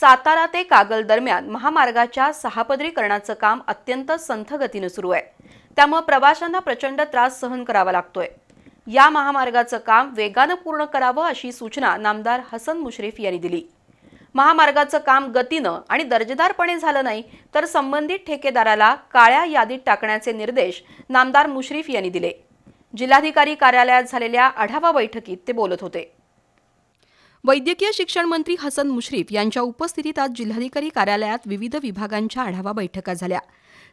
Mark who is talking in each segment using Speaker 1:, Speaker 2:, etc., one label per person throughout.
Speaker 1: सातारा ते कागल दरम्यान महामार्गाच्या सहापदरीकरणाचं काम अत्यंत संथ गतीनं सुरू आहे. त्यामुळे प्रवाशांना प्रचंड त्रास सहन करावा लागतोय. या महामार्गाचं काम वेगानं पूर्ण करावं अशी सूचना नामदार हसन मुश्रीफ यांनी दिली. महामार्गाचं काम गतीनं आणि दर्जेदारपणे झालं नाही तर संबंधित ठेकेदाराला काळ्या यादीत टाकण्याचे निर्देश नामदार मुश्रीफ यांनी दिले. जिल्हाधिकारी कार्यालयात झालेल्या आढावा बैठकीत ते बोलत होते. वैद्यकीय शिक्षण मंत्री हसन मुश्रीफ यांच्या उपस्थितीत आज जिल्हाधिकारी कार्यालयात विविध विभागांच्या आढावा बैठका झाल्या.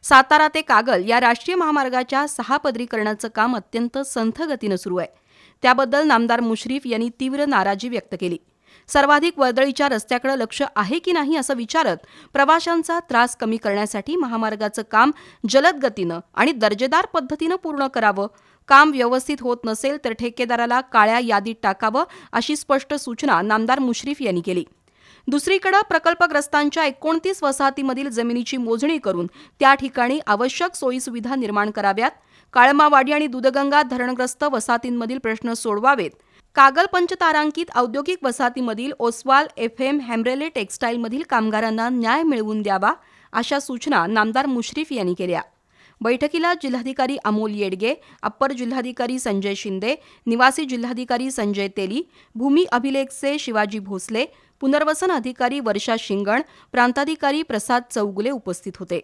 Speaker 1: सातारा ते कागल या राष्ट्रीय महामार्गाच्या सहा पदरीकरणाचं काम अत्यंत संथ गतीनं सुरू आहे. त्याबद्दल नामदार मुश्रीफ यांनी तीव्र नाराजी व्यक्त केली. सर्वाधिक वर्दळीच्या रस्त्याकडे लक्ष आहे की नाही असं विचारत प्रवाशांचा त्रास कमी करण्यासाठी महामार्गाचं काम जलद गतीनं आणि दर्जेदार पद्धतीनं पूर्ण करावं. काम व्यवस्थित होत नसेल तर ठेकेदाराला काळ्या यादीत टाकावं अशी स्पष्ट सूचना नामदार मुश्रीफ यांनी केली. दुसरीकडे प्रकल्पग्रस्तांच्या एकोणतीस वसाहतीमधील जमिनीची मोजणी करून त्या ठिकाणी आवश्यक सोयीसुविधा निर्माण कराव्यात. काळमावाडी आणि दूधगंगा धरणग्रस्त वसाहतींमधील प्रश्न सोडवावेत. कागल पंचतारांकित औद्योगिक वसाहतीमधील ओसवाल एफ एम हॅम्ब्रेले टेक्स्टाईलमधील कामगारांना न्याय मिळवून द्यावा अशा सूचना नामदार मुश्रीफ यांनी केल्या. बैठकीला जिल्हाधिकारी अमोल येडगे अप्पर जिल्हाधिकारी संजय शिंदे निवासी जिल्हाधिकारी संजय तेली भूमी अभिलेखचे शिवाजी भोसले पुनर्वसन अधिकारी वर्षा शिंगण प्रांताधिकारी प्रसाद चौगुले उपस्थित होते.